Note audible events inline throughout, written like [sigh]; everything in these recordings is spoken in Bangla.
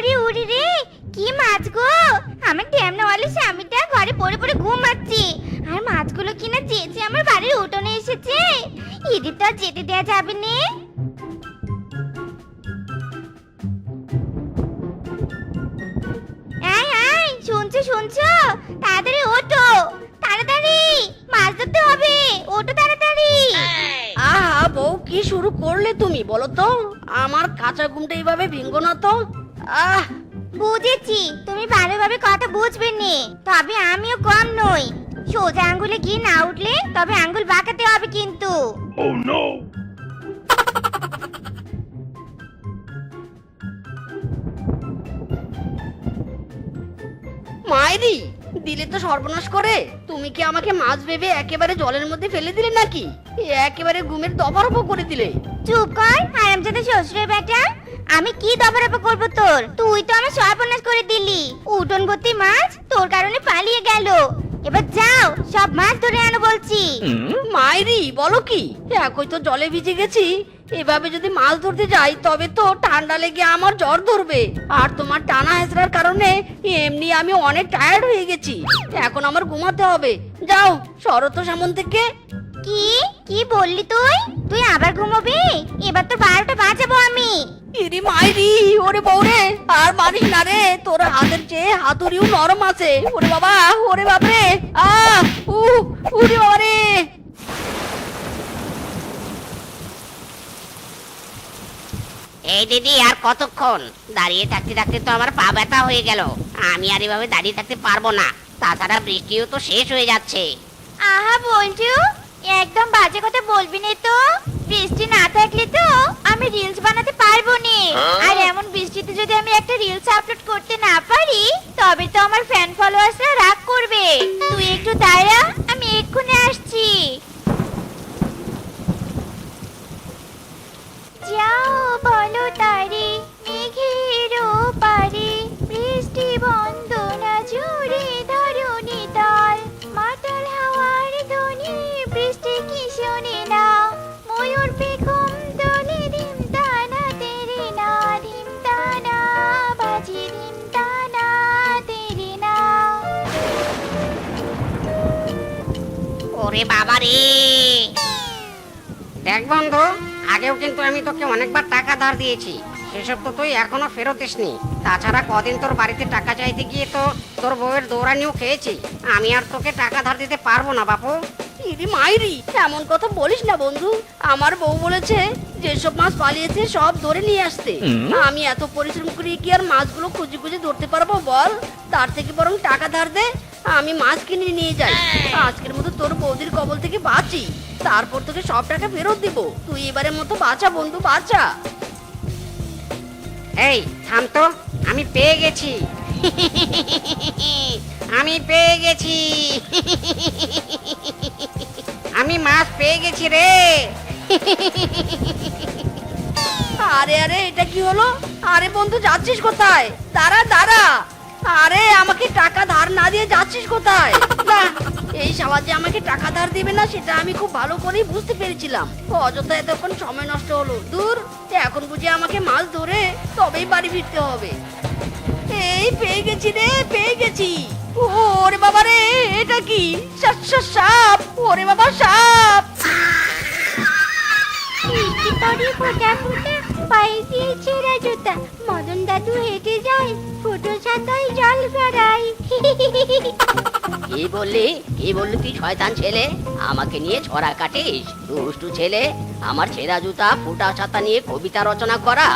উড়ি উড়ি রে। কি মাছ গো? আমার ড্যামনাওয়ালি স্বামীটা ঘরে পড়ে পড়ে ঘুমাচ্ছে। আর মাছগুলো কিনা চেয়েছে আমার বাড়ির উঠোনে এসেছে। এদের তো আর যেতে দেওয়া যাবে এই, শুনছো শুনছো? তাড়াতাড়ি ওঠো। তাড়াতাড়ি। মাছ ধরতে হবে। ওঠো তাড়াতাড়ি। আহা, বউ, কি শুরু করলে তুমি বলো তো? আমার কাঁচা ঘুমটা এইভাবে ভেঙ্গো না তো? আহ বুঝেছি। তুমি ভালোভাবে কথা বুঝবে নি তবে আমিও কম নই। সোজা আঙ্গুলে গিয়ে না উঠলে তবে আঙ্গুল বাঁকাতে হবে কিন্তু। Oh no! মায়েরি দিলে তো সর্বনাশ করে। তুমি কি আমাকে মাছ ভেবে একেবারে জলের মধ্যে ফেলে দিলে নাকি? একেবারে ঘুমের দফারফ করে দিলে। চুপ কর হারামজাদা শ্বশুরের বেটা। আমি কি দফারফা করব তোর? তুই তো আমার সর্বনাশ করে দিলি। উঠোন ভর্তি মাছ তোর কারণে পালিয়ে গেল। এবার যাও সব মাছ ধরে আনো বলছি। মায়েরি বলো কি? একই তো জলে ভিজে গেছি। এভাবে যদি মাছ ধরতে যাই তবে তো ঠান্ডা লেগে আমার জ্বর ধরবে। আর তোমার টানা হেঁচড়ার কারণে এমনি আমি অনেক টায়ার্ড হয়ে গেছি। এখন আমার ঘুমাতে হবে। যাও শরৎ সামন থেকে। কি? কি বললি তুই? তুই আবার ঘুমাবি? এবার তো বারোটা বাজাবো আমি। ইরি মাইরি ওরে বউরে আর মারিস না রে তোর হাতের চেয়ে হাতুড়িও নরম আছে। ওরে বাবা ওরে বাপরে আহ উ উরে বাবা রে। এই দিদি আর কতক্ষণ? দাঁড়িয়ে থাকতে থাকতে তো আমার পা ব্যথা হয়ে গেল। আমি আর এভাবে দাঁড়িয়ে থাকতে পারব না। তাছাড়া বৃষ্টিও তো শেষ হয়ে যাচ্ছে। আহা বলছু একদম বাজে কথা বলবি না তো। বৃষ্টি না থাকলে তো আমি রিলস আর এমন বৃষ্টিতে যদি আমি একটা রিলস আপলোড করতে না পারি, তবে তো আমার ফ্যান ফলোয়ার্সরা রাগ করবে। তুই একটু দাঁড়া দেখ বন্ধু, আগেও কিন্তু আমি তোকে অনেকবার টাকা ধার দিয়েছি। সেসব তো তুই এখনও ফেরত এসনি। তাছাড়া কদিন তোর বাড়িতে টাকা চাইতে গিয়ে তো তোর বউয়ের দৌড়ানিও খেয়েছি। আমি আর তোকে টাকা ধার দিতে পারব না, বাপু। ইরি মাইরি, এমন কথা বলিস না বন্ধু। আমার বউ বলেছে যেসব মাছ পালিয়েছে সব ধরে নিয়ে আসতে। আমি এত পরিশ্রম করে কি আর মাছগুলো খুঁজে খুঁজে ধরতে পারব বল? তার থেকে বরং টাকা ধার দে আমি মাছ কিনে নিয়ে যাই। আজকের মতো তোর বৌদির কবল থেকে বাঁচি। তারপর তোকে সব টাকা ফেরত দিব। তুই এবারের মতো বাঁচা বন্ধু বাঁচা। এই থাম তো। আমি পেয়ে গেছি। আমি পেয়ে গেছি। আমি মাছ পেয়ে গেছি রে। আরে আরে, এটা কি হলো? আরে বন্ধু, যাচ্ছিস কোথায়? দাঁড়া দাঁড়া। আরে, আমাকে টাকা ধার না দিয়ে যাচ্ছিস কোথায়? না এই সাহায্যে আমাকে টাকা ধার দিবে না, সেটা আমি খুব ভালো করেই বুঝতে পেরেছিলাম। অযথা এতক্ষণ সময় নষ্ট হলো। দূর এখন বুঝি আমাকে মাছ ধরে তবেই বাড়ি ফিরতে হবে। এই, পেয়ে গেছি রে, পেয়ে গেছি। ওরে বাবা রে এটা কি? সাপ। ওরে বাবা, সাপ। মিষ্টি তরি ফোটা ফোটা পায়ে দিয়ে ছেঁড়া জুতা মদন দাদু হেঁটে যায় ফুটো ছাতায় জল কি বললি? কি বললি তুই শয়তান ছেলে? আমাকে নিয়ে ছড়া কাটিস দুষ্টু ছেলে। আমার ছেঁড়া জুতা ফুটা ছাতা নিয়ে কবিতা রচনা করা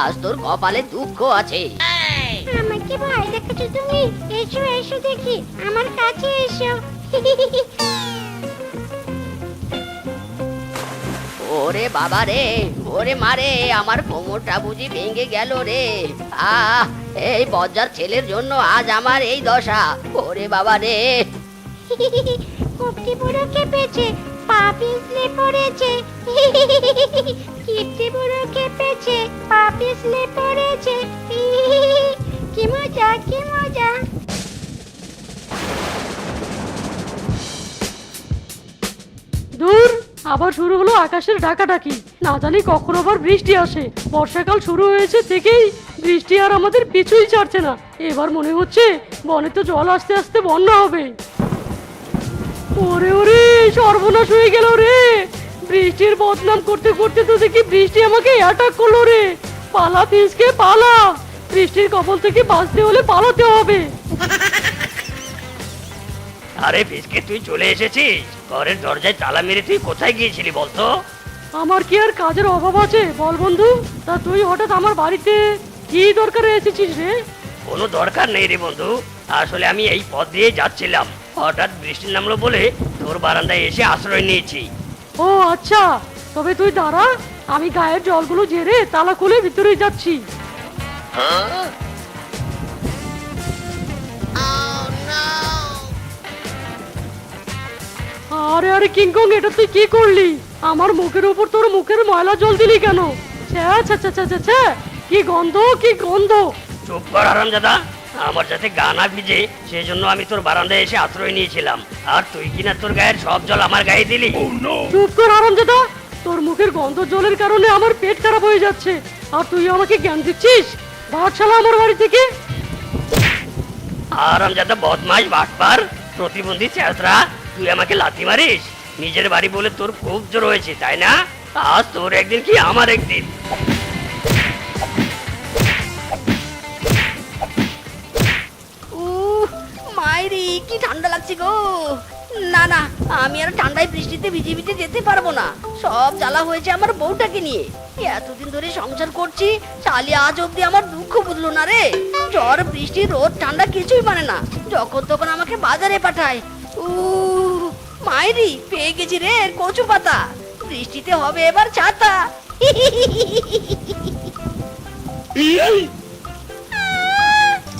আজ তোর কপালে দুঃখ আছে। আমাকে ভয় দেখাচ্ছ তুমি? এসো এসো দেখি আমার কাছে এসো। ওরে বাবা রে, ওরে মারে আমার কোমরটা বুঝি ভেঙে গেল রে। আহ, এই বজ্জার ছেলের জন্য আজ আমার এই দশা। ওরে বাবা রে। কপটি বুড়ো কেঁপেছে, পা পিছলে পড়েছে। কিপটি বুড়ো কেঁপেছে, পা পিছলে পড়েছে। আবার শুরু হলো আকাশের ডাকাডাকি। না জানি কখন আবার বৃষ্টি আসে। বর্ষাকাল শুরু হয়েছে থেকেই বৃষ্টি আর আমাদের পিছুই ছাড়ছে না। এবার মনে হচ্ছে বনে তো জল আস্তে আস্তে বন্যা হবে। ওরে ওরে, সর্বনাশ হয়ে গেল রে। বৃষ্টির বদনাম করতে করতে তো দেখি বৃষ্টি আমাকে অ্যাটাক করল রে। পালা ফিসকে, পালা। বৃষ্টির কবল থেকে বাঁচতে হলে পালাতে হবে। আরে ফিসকে তুই চলে এসেছিস? ঘরের দরজায় তালা মেরে তুই কোথায় গিয়েছিলি বলতো? আমার কি আর কাজের অভাব আছে? বল বন্ধু তা তুই হঠাৎ আমার বাড়িতে কি দরকারে এসেছিস রে? কোনো দরকার নেই রে বন্ধু। আসলে আমি এই পথ দিয়ে যাচ্ছিলাম। হঠাৎ বৃষ্টি নামলো বলে তোর বারান্দায় এসে আশ্রয় নিয়েছি। ও আচ্ছা। তবে তুই দাঁড়া আমি গায়ের জলগুলো ঝেড়ে তালা খুলে ভিতরে যাচ্ছি। আরে আরে কিংকং এটা তুই কি করলি? আমার মুখের উপর তোর মুখের ময়লা জল দিলি কেন? কি গন্ধ কি গন্ধ? চুপ কর আরাম দাদা আমার যাতে গা না ভিজে সেই জন্য আমি তোর বারান্দায় এসে আশ্রয় নিয়েছিলাম। আর তুই কিনা তোর গায়ের সব জল আমার গায়ে দিলি? চুপ কর আরাম দাদা তোর মুখের গন্ধ জলের কারণে আমার পেট খারাপ হয়ে যাচ্ছে। আর তুই আমাকে জ্ঞান দিচ্ছিস? বাদশালা আমার বাড়ি থেকে। আরাম দাদা বদমাস বাটপার প্রতিবন্ধী চেতরা তুই আমাকে লাথি মারিস? নিজের বাড়ি বলে তোর খুব জোর হয়েছে, তাই না? আজ তোর একদিন কি আমার একদিন? উহ, মাইরি, কি ঠান্ডা লাগছে গো। না না, আমি আর ঠান্ডায় বৃষ্টিতে ভিজে ভিজে যেতে পারব না। সব জ্বালা হয়েছে আমার বউটাকে নিয়ে। এতদিন ধরে সংসার করছি চালি আজ অব্দি আমার দুঃখ বুঝলো না রে। ঝড়, বৃষ্টি, রোদ, ঠান্ডা কিছুই মানে না। যখন তখন আমাকে বাজারে পাঠায়। উ মাইরি পেয়ে গেছি রে কচু পাতা। বৃষ্টিতে হবে এবার ছাতা।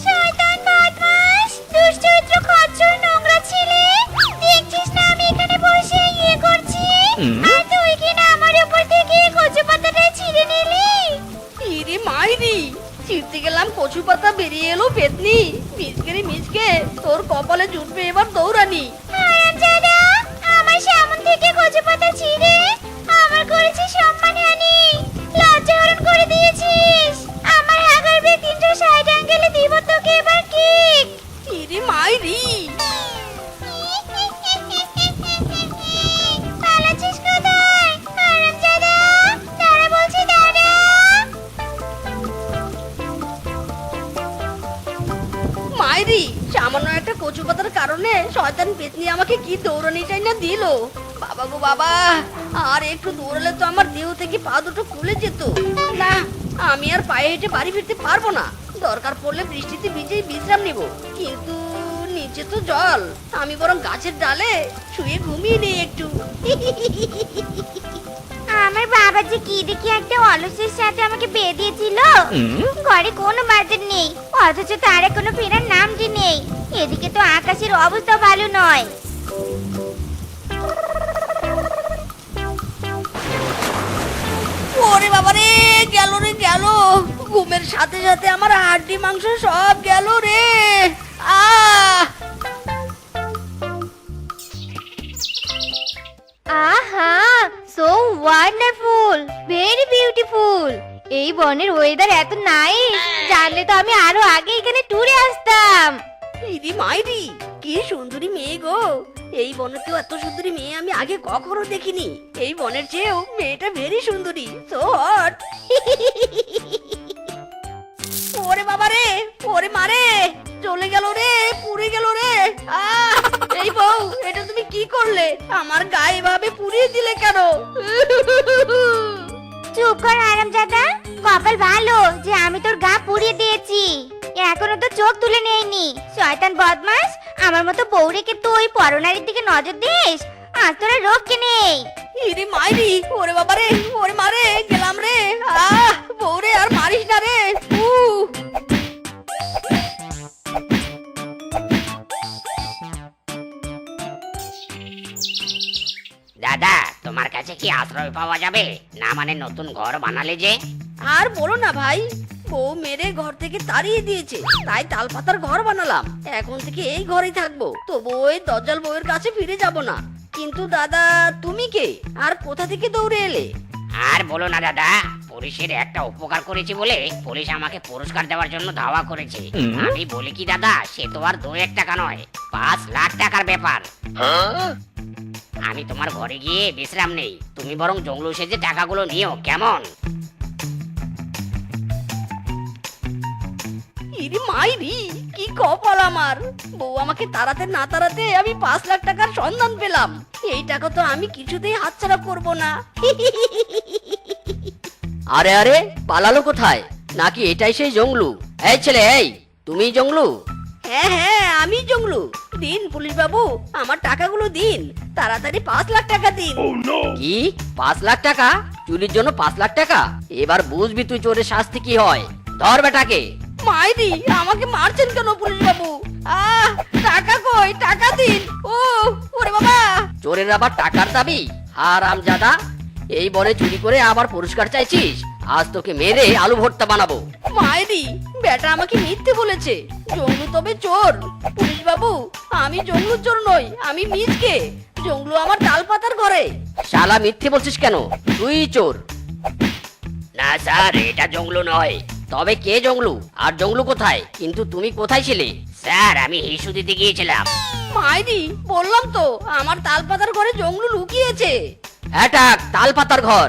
শয়তান বদমাস দুশ্চরিত্র খচ্চর নোংরা ছেলে। দেখছিস না আমি এখানে বসে ইয়ে করছি? আর তুই কি না আমার উপর থেকে কচু পাতাটা ছিঁড়ে নিলি? ইরে মাইরি ছিঁড়তে গেলাম কচু পাতা বেরিয়ে এলো পেতনি। রে তোর কপালে জুটবে এবার দৌড়ানি। আমার এমন থেকে কচু পাতা ছিঁড়ে আমার করেছিস সম্মানহানি লজ্জাহরণ করে দিয়েছিস। আমার কি দৌড়ানিটাই না দিল? বাবা গো বাবা আর একটু দৌড়ালে তো আমার দেহ থেকে পা দুটো খুলে যেত। না আমি আর পায়ে হেঁটে বাড়ি ফিরতে পারব না। দরকার পড়লে বৃষ্টিতে ভিজেই বিশ্রাম নেব। কিন্তু নিচে তো জল। আমি বরং গাছের ডালে শুয়ে ঘুমিয়ে নেই একটু। আমার বাবা যে কি দেখি একটা অলসের সাথে আমাকে বিয়ে দিয়েছিল? ঘরে কোনো বাজার নেই। অথচ তার কোনো ফেরার নাম যে নেই। এদিকে তো আকাশের অবস্থা ভালো নয়। ওরে বাবা রে গেল রে গেল। ঘুমের সাথে সাথে আমার হাড্ডি মাংস সব গেল রে। আহ! আহা সো ওয়ান্ডারফুল ভেরি বিউটিফুল এই বনের ওয়েদার এত নাইস জানলে তো আমি আরও আগে এখানে ট্যুরে আসতাম। ইদি মাইরি। কি সুন্দরী মেয়ে গো। এই বনে তো এত সুন্দরী মেয়ে আমি আগে কখনো দেখিনি। এই বনের চেয়েও মেয়েটা ভেরি সুন্দরী। সো হট ওরে বাবা রে, ওরে মারে চলে গেল রে, পুড়ে গেল রে। এই বউ, এটা তুমি কি করলে? আমার গায়ে এভাবে পুড়িয়ে দিলে কেন? চুপ কর আরামজাদা, কপাল ভালো যে আমি তোর গা পুড়িয়ে দিয়েছি। এখনও তো চোখ তুলে নেয়নি। শয়তান বদমাস আমার মতো বউ রেখে তুই পরনারীর দিকে নজর দিস? আজ তোরা রোগকে নেই। ইরে মাইরি ওরে বাবা রে ওরে মারে গেলাম রে। আহ বউরে আর মারিস না রে। উহ। দাদা তোমার কাছে কি আশ্রয় পাওয়া যাবে? না মানে নতুন ঘর বানালে যে? আর বলো না ভাই বউ মেরে ঘর থেকে তাড়িয়ে দিয়েছে। তাই তালপাতার ঘর বানালাম। এখন থেকে এই ঘরেই থাকব। তবু ওই দজ্জাল বউয়ের কাছে ফিরে যাব না। কিন্তু দাদা তুমি কে? আর কোথা থেকে দৌড়ে এলে? আর বলো না দাদা পুলিশের একটা উপকার করেছি বলে পুলিশ আমাকে পুরস্কার দেওয়ার জন্য ধাওয়া করেছে। আমি বলি কি দাদা সে তো আর দু এক টাকা নয় পাঁচ লাখ টাকার ব্যাপার। আমি তোমার ঘরে গিয়ে বিশ্রাম নেই। তুমি বরং জঙ্গল সেজে টাকাগুলো নিও কেমন? ইরি মাইরি কি কপাল আমার। বউ আমাকে তাড়াতে না তাড়াতে আমি পাঁচ লাখ টাকার সন্ধান পেলাম। এই টাকা তো আমি কিছুতেই হাতছাড়া করব না। আরে আরে পালালো কোথায়? নাকি এটাই সেই জংলু এই ছেলে এই তুমি জংলু হ্যাঁ হ্যাঁ আমি জংলু দিন পুলিশ বাবু আমার টাকাগুলো দিন। তাড়াতাড়ি পাঁচ লাখ টাকা দিন। কি? পাঁচ লাখ টাকা? চুরির জন্য পাঁচ লাখ টাকা? এবার বুঝবি তুই চোরের শাস্তি কি হয়। ধর বেটাকে। মাইরি আমাকে মারছেন কেন পুলিশ বাবু আহ টাকা কই? টাকা দিন। ও ওরে বাবা। চোরের আবার টাকার দাবি? হারাম জাদা এই বনে চুরি করে আবার পুরস্কার চাইছিস? আজ তোকে মেরে আলু ভর্তা বানাবো। মায়েরি বেটা আমাকে মিথ্যে বলেছে। জঙ্গলু তবে চোর। পুলিশ বাবু আমি জঙ্গলুর চোর নই আমি মিজকে। জঙ্গলু আমার তাল পাতার ঘরে। শালা মিথ্যে বলছিস কেন? তুই চোর। না স্যার এটা জংলু নয়। তবে কে জংলু আর জংলু কোথায়? কিন্তু তুমি কোথায় ছিলে? স্যার আমি হিসু দিতে গিয়েছিলাম। মায়েরি বললাম তো আমার তাল পাতার ঘরে জংলু লুকিয়েছে। অ্যাটাক তাল পাতার ঘর।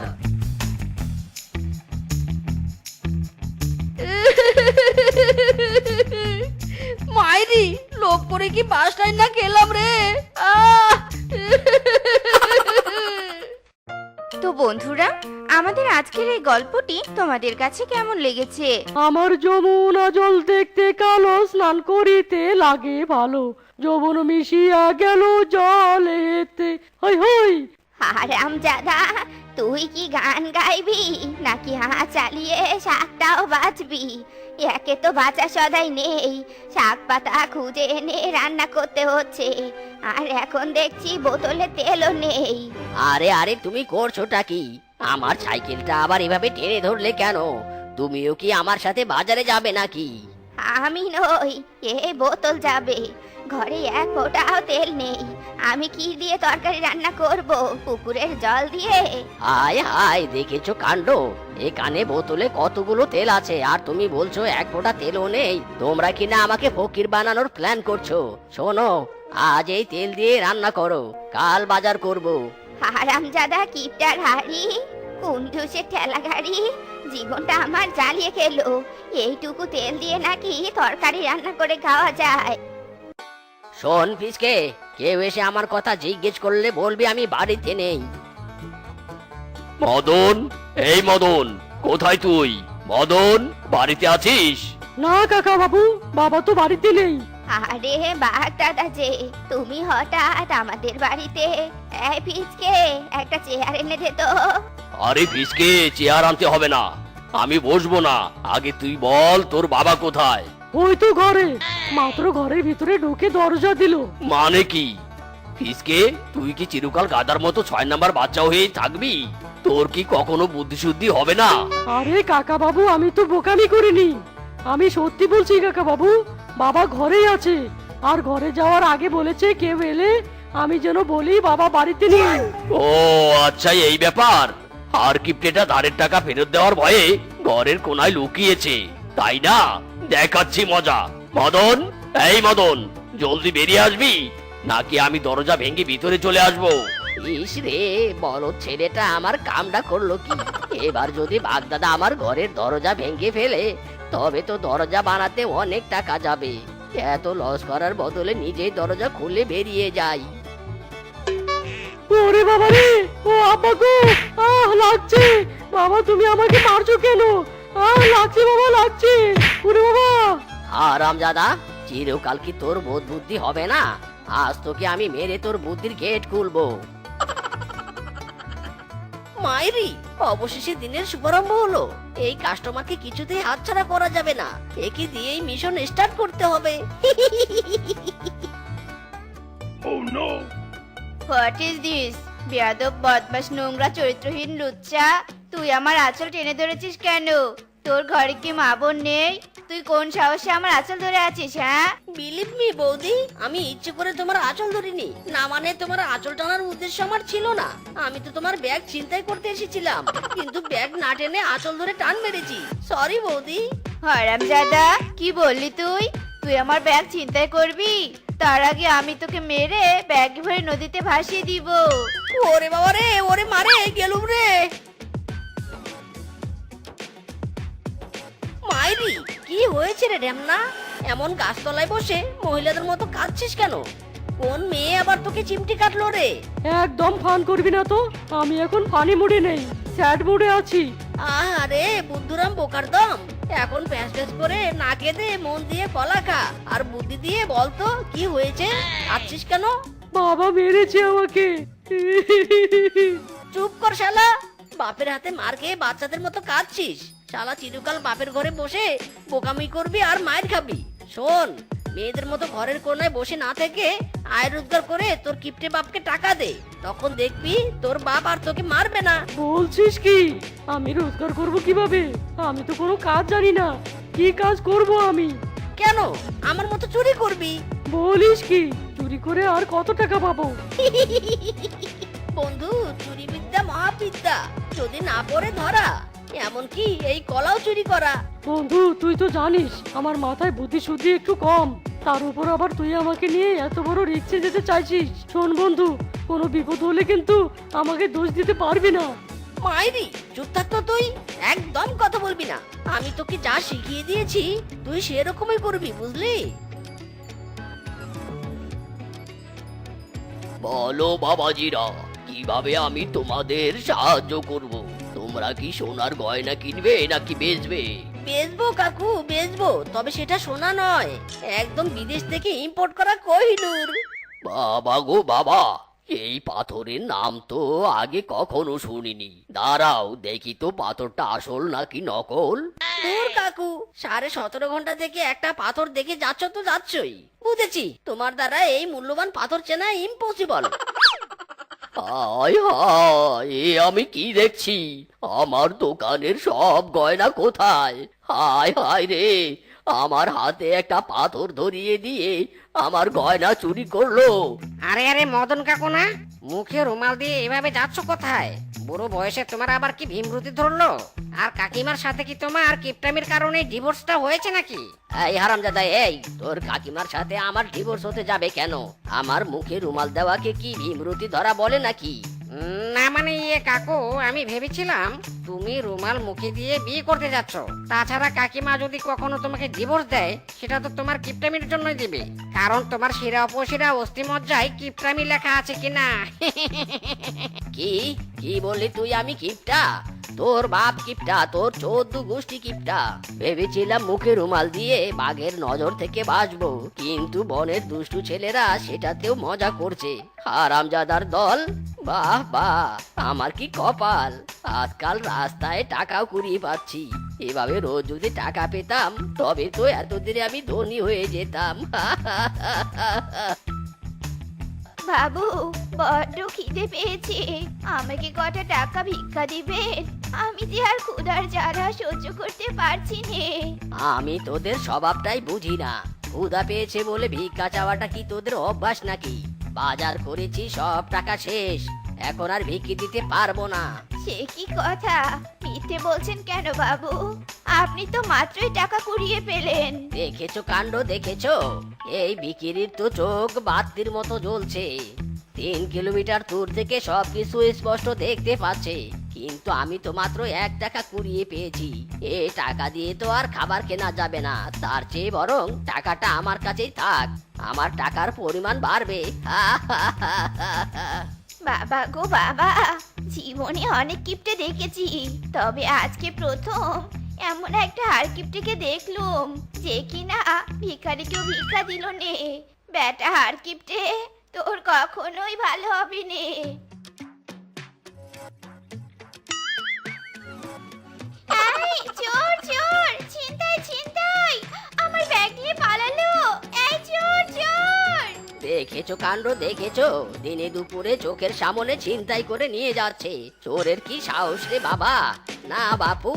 মায়েরি লোভ করে কি বাসটাই না খেলাম রে? আহ! তো বন্ধুরা আমাদের আজকের এই গল্পটি তোমাদের কাছে কেমন লেগেছে? আমার যমুনা জল দেখতে কালো স্নান করিতে লাগে ভালো। যৌবন মিশিয়া গেল জলেতে। হই হই আরাম জাদা তুই কি গান গাইবি? নাকি হা চালিয়ে শাকটাও বাঁচবি একে তো বাঁচা সদাই নেই শাক পাতা খুঁজে এনে রান্না করতে হচ্ছে আর এখন দেখছি বোতলে তেলও নেই। আরে আরে তুমি করছোটা কি? আমার সাইকেলটা আবার এভাবে টেনে ধরলে কেন? তুমিও কি আমার সাথে বাজারে যাবে নাকি? আমি নই এ বোতল যাবে। ঘরে এক ফোঁটাও তেল নেই। আমি কি দিয়ে তরকারি রান্না করব? পুকুরের জল দিয়ে? হায় হায় দেখেছ কাণ্ড? এখানে বোতলে কতগুলো তেল আছে আর তুমি বলছো এক ফোঁটা তেলও নেই। তোমরা কিনা আমাকে ফকির বানানোর প্ল্যান করছ? শোনো আজ এই তেল দিয়ে রান্না করো কাল বাজার করব। হারামজাদা কিপটার হাড়ি কুন্ডুসের ঠেলা গাড়ি জীবনটা আমার জ্বালিয়ে খেলো এইটুকু তেল দিয়ে নাকি তরকারি রান্না করে খাওয়া যায়। শোন ফিসকে কেউ এসে আমার কথা জিজ্ঞেস করলে বলবি আমি বাড়িতে নেই। মদন এই মদন কোথায় তুই? মদন বাড়িতে আছিস? না কাকা বাবু বাবা তো বাড়িতে নেই। আরে বাঘ দাদা যে তুমি হঠাৎ আমাদের বাড়িতে এই পিচকে একটা চেয়ার এনে দে তো। আরে ফিসকে চেয়ার আনতে হবে না। আমি বসবো না। আগে তুই বল তোর বাবা কোথায়? ওই তো ঘরে। মাত্র ঘরের ভিতরে ঢুকে দরজা দিল। মানে কি? ফিসকে তুই কি চিরকাল গাদার মতো ছয় নাম্বার বাচ্চা হয়েই থাকবি? তোর কি কখনো বুদ্ধি শুদ্ধি হবে না? আরে কাকা বাবু আমি তো বোকামি করিনি। আমি সত্যি বলছি কাকা বাবু বাবা ঘরেই আছে। আর ঘরে যাওয়ার আগে বলেছে কেউ এলে আমি যেন বলি বাবা বাড়িতে নেই। ও আচ্ছা এই ব্যাপার। আর কিপ্টেটা ধারের টাকা ফেরত দেওয়ার ভয়ে ঘরের কোনায় লুকিয়েছে তাই না? দেখাচ্ছি মজা। মদন এই মদন জলদি বেরিয়ে আসবি? নাকি আমি দরজা ভেঙে ভিতরে চলে আসব? ইস রে বড় ছেলেটা আমার কামটা করল কি? এবার যদি বাগদাদা আমার ঘরের দরজা ভেঙে ফেলে তবে তো দরজা বানাতে অনেক টাকা যাবে। এত লস করার বদলে নিজেই দরজা খুলে বেরিয়ে যাই। ওরে বাবা রে ও আব্বা গো আহ লাগছে। বাবা তুমি আমাকে মারছো কেন? লাগছে বাবা লাগছে ওরে বাবা। আরাম দাদা চিরকাল কি তোর বোধ বুদ্ধি হবে না? আজ তোকে আমি মেরে তোর বুদ্ধির গেট খুলবো। মায়েরি অবশেষে দিনের শুভারম্ভ হলো। এই কাস্টমারকে কিছুতেই হাতছাড়া করা যাবে না। একে দিয়েই মিশন স্টার্ট করতে হবে। হোয়াট ইজ দিস বেয়াদব বদমাস নোংরা চরিত্রহীন লুচ্চা। তুই আমার আঁচল টেনে ধরেছিস কেন? তোর ঘরে কি মা বোন নেই? তুই কোন সাহসে আমার আঁচল ধরে আছিস হ্যাঁ? বিলিভ মি বৌদি আমি ইচ্ছে করে তোমার আঁচল ধরিনি। না মানে তোমার আঁচল টানার উদ্দেশ্য আমার ছিল না। আমি তো তোমার ব্যাগ চিন্তাই করতে এসেছিলাম কিন্তু ব্যাগ না টেনে আঁচল ধরে টান মেরেছি। সরি বৌদি। হরাম দাদা কি বললি তুই? তুই আমার ব্যাগ চিন্তাই করবি? তার আগে আমি তোকে মেরে ব্যাগ ভরে নদীতে ভাসিয়ে দিব। ওরে বাবা রে ওরে মারে গেলুম রে। হয়েছে রে ঢ্যামনা এমন গাছতলায় বসে মহিলাদের মতো কাঁদছিস কেন? কোন মেয়ে আবার তোকে চিমটি কাটলো রে? একদম ফান করবি না তো। আমি এখন ফানি মুডে নেই স্যাড মুডে আছি। আরে বুদ্ধুরাম বোকার দম এখন প্যাঁচ প্যাঁচ করে না কেঁদে মন দিয়ে কলা খা। আর বুদ্ধি দিয়ে বলতো কি হয়েছে? কাঁদছিস কেন? বাবা মেরেছে আমাকে। চুপ কর শালা। বাপের হাতে মার খেয়ে বাচ্চাদের মতো কাঁদছিস। শালা চিরকাল বাপের ঘরে বসে বোকামি করবি আর মায়ের খাবি। শোন মেয়েদের মতো ঘরের কোনায় বসে না থেকে আয় রোজগার করে তোর কিপটে বাপকে টাকা দে। তখন দেখবি তোর বাপ আর তোকে মারবে না। বলছিস কি? আমি রোজগার করব কীভাবে? আমি তো কোনো কাজ জানি না। কি কাজ করব আমি? কেন? আমার মতো চুরি করবি? বলিস কি? চুরি করে আর কত টাকা পাবো? বন্ধু চুরি বিদ্যা মহাবিদ্যা। যদি না পড়ে ধরা এমনকি এই কলাও চুরি করা। বন্ধু তুই তো জানিস আমার মাথায় বুদ্ধি শুদ্ধি একটু কম। তার উপর আবার তুই আমাকে নিয়ে এত বড় রিক্সে যেতে চাইছিস? শোন বন্ধু কোনো বিপদ হলে কিন্তু আমাকে দোষ দিতে পারবি না। মাইরি চুপ থাকতো তুই একদম কথা বলবি না। আমি তোকে যা শিখিয়ে দিয়েছি তুই সেরকমই করবি বুঝলি? বলো বাবাজিরা কীভাবে আমি তোমাদের সাহায্য করব? তোমরা কি সোনার গয়না কিনবে নাকি বেচবে? বেচবো কাকু বেচবো তবে সেটা সোনা নয়। একদম বিদেশ থেকে ইম্পোর্ট করা কোহিনুর। বাবা গো বাবা এই পাথরের নাম তো আগে কখনো শুনিনি। দাঁড়াও দেখি তো পাথরটা আসল নাকি নকল? দূর কাকু সাড়ে সতেরো ঘণ্টা থেকে একটা পাথর দেখে যাচ্ছ তো যাচ্ছই। বুঝেছি তোমার দ্বারা এই মূল্যবান পাথর চেনা ইম্পসিবল হায় হায় এ আমি কি দেখছি? আমার দোকানের সব গয়না কোথায়? হায় হায় রে, আমার হাতে একটা পাথর ধরিয়ে দিয়ে আমার গয়না চুরি করল। আরে আরে, মদন কাকু না, মুখে রুমাল দিয়ে এভাবে যাচ্ছ কোথায়? বুড়ো বয়সে তোমার আবার কি ভীমরুতি ধরলো? আর কাকিমার সাথে কি তোমার কিপটামির কারণে ডিভোর্সটা হয়েছে নাকি? এই হারামজাদা এই তোর কাকিমার সাথে আমার ডিভোর্স হতে যাবে কেন? আমার মুখে রুমাল দেওয়াকে কি ভীমরতি ধরা বলে নাকি? না মানে ইয়ে কাকু আমি ভেবেছিলাম তুমি রুমাল মুখে দিয়ে বিয়ে করতে যাচ্ছ। তাছাড়া কাকিমা যদি কখনো তোমাকে ডিভোর্স দেয় সেটা তো তোমার কিপটামির জন্যই দিবে। কারণ তোমার শিরা অপশিরা অস্থিমজ্জায় কিপটামি লেখা আছে কিনা? কি? কি বললি তুই? আমি কিপটা? তোর বাপ কিপটা, তোর চোদ্দ গোষ্ঠী কিপটা। ভেবেছিলাম মুখে রুমাল দিয়ে বাঘের নজর থেকে বাঁচবো, কিন্তু বনের দুষ্টু ছেলেরা সেটাতেও মজা করছে। হারামজাদার দল, বাহ বাহ, আমার কি কপাল। আজকাল রাস্তায় টাকাও কুড়িয়ে পাচ্ছি। এভাবে রোজ যদি টাকা পেতাম, তবে তো এতদিনে আমি ধনী হয়ে যেতাম। বাবু, বড্ড খিদে পেয়েছে। আমাকে কটা টাকা ভিক্ষা দিবেন? আমি যে আর ক্ষুধার জ্বালা সহ্য করতে পারছি নে। আমি তোদের স্বভাবটাই বুঝি না। ক্ষুধা পেয়েছে বলে ভিক্ষা চাওয়াটা কি তোদের অভ্যাস নাকি? বাজার করেছি সব টাকা শেষ। এখন আর ভিক্ষি দিতে পারব না। সে কি কথা? মিথ্যে বলছেন কেন বাবু? আপনি তো মাত্রই টাকা কুড়িয়ে পেলেন। দেখেছ কাণ্ড দেখেছ? এই বিকিরির তো চোখ বাতির মতো জ্বলছে। তিন কিলোমিটার দূর থেকে সবকিছু স্পষ্ট দেখতে পাচ্ছে। কিন্তু আমি তো মাত্র এক টাকা কুড়িয়ে পেয়েছি। এ টাকা দিয়ে তো আর খাবার কেনা যাবে না। তার চেয়ে বরং টাকাটা আমার কাছেই থাক। আমার টাকার পরিমাণ বাড়বে। [laughs] বাবা গো বাবা, জীবনে অনেক কিপ্টে দেখেছি। তবে আজকে প্রথম এমন একটা হার কিপটেকে দেখলুম, যে কিনা ভিখারিকেও ভিক্ষা দিল নে। বেটা হার কিপটে তোর কখনোই ভালো হবে নে। দেখেছ কাণ্ড, দেখেছ? দিনে দুপুরে চোখের সামনে ছিনতাই করে নিয়ে যাচ্ছে। চোরের কি সাহস রে বাবা? না বাপু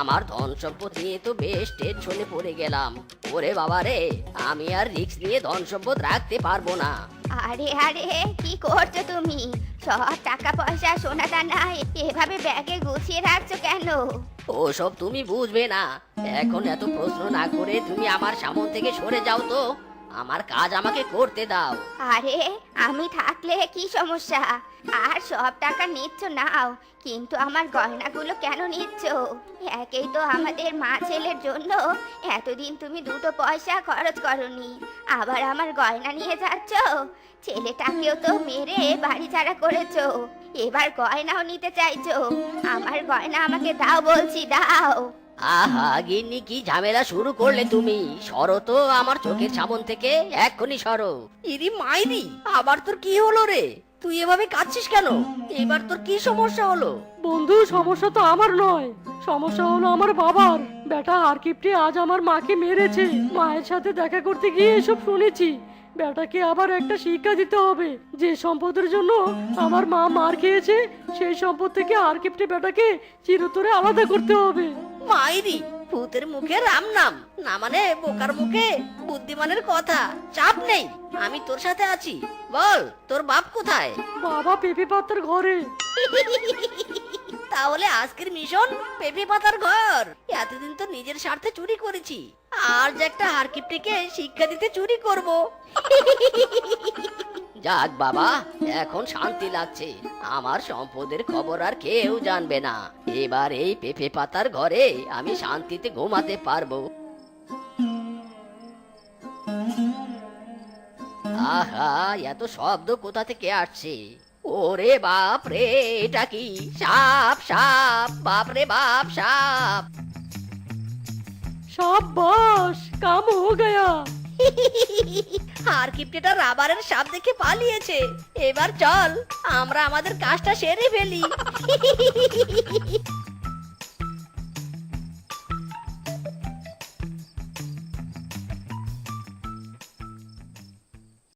আমার ধন সম্পদ নিয়ে তো বেশ টেনশনে পড়ে গেলাম। ওরে বাবা রে আমি আর রিস্ক নিয়ে ধন সম্পদ রাখতে পারব না। আরে আরে কি করছ তুমি? সব টাকা পয়সা সোনা দানা এভাবে ব্যাগে গুছিয়ে রাখছো কেন? ওসব তুমি বুঝবে না। এখন এত প্রশ্ন না করে তুমি আমার সামন থেকে সরে যাও তো। আমার কাজ আমাকে করতে দাও। আরে, আমি থাকলে কি সমস্যা? আর সব টাকা নিচ্ছ নাও, কিন্তু আমার গয়নাগুলো কেন নিচ্ছ? একেই তো আমাদের মা ছেলের জন্য। এতদিন তুমি দুটো পয়সা খরচ করনি, আবার আমার গয়না নিয়ে যাচ্ছ? ছেলেটাকেও তো মেরে বাড়ি ছাড়া করেছ। এবার গয়নাও নিতে চাইছো। আমার গয়না আমাকে দাও বলছি, দাও। আহা গিন্নি কি ঝামেলা শুরু করলে তুমি? সরো তো আমার চোখের সামন থেকে এক্ষুনি সরো। ইরি মাইরি আবার তোর কি হলো রে? তুই এভাবে কাঁদছিস কেন? এবার তোর কি সমস্যা হলো? বন্ধু সমস্যা তো আমার নয়। সমস্যা হলো আমার বাবার। বেটা আরকিপটি আজ আমার মাকে মেরেছে। মায়ের সাথে দেখা করতে গিয়ে এসব শুনেছি। বেটাকে আবার একটা শিক্ষা দিতে হবে। যে সম্পদের জন্য আমার মা মার খেয়েছে সেই সম্পদ থেকে আরকিপটি বেটাকে চিরতরে আলাদা করতে হবে। মাইরি ভূতের মুখে রাম নাম। না মানে বোকার মুখে বুদ্ধিমানের কথা। চাপ নেই আমি তোর সাথে আছি। বল তোর বাপ কোথায়? বাবা পেঁপে পাতার ঘরে। তাহলে আজকের মিশন পেঁপে পাতার ঘর। এতদিন তো নিজের স্বার্থে চুরি করেছি। আর যে একটা হারকিপটিকে শিক্ষা দিতে চুরি করব। যাক বাবা, এখন শান্তি লাগছে। আমার সম্পদের খবর আর কেউ জানবে না। এবার এই পেঁপে পাতার ঘরে আমি শান্তিতে ঘুমাতে পারব। আহা, এত শব্দ কোথা থেকে আসছে? ওরে বাপ রে, এটা কি? সাপ সাপ, বাপ রে বাপ, সাপ। সাপ বস কাম হো গয়া। হারকিপটিটা রাবারের সাপ দেখে পালিয়েছে। এবার চল আমরা আমাদের কাজটা সেরে ফেলি।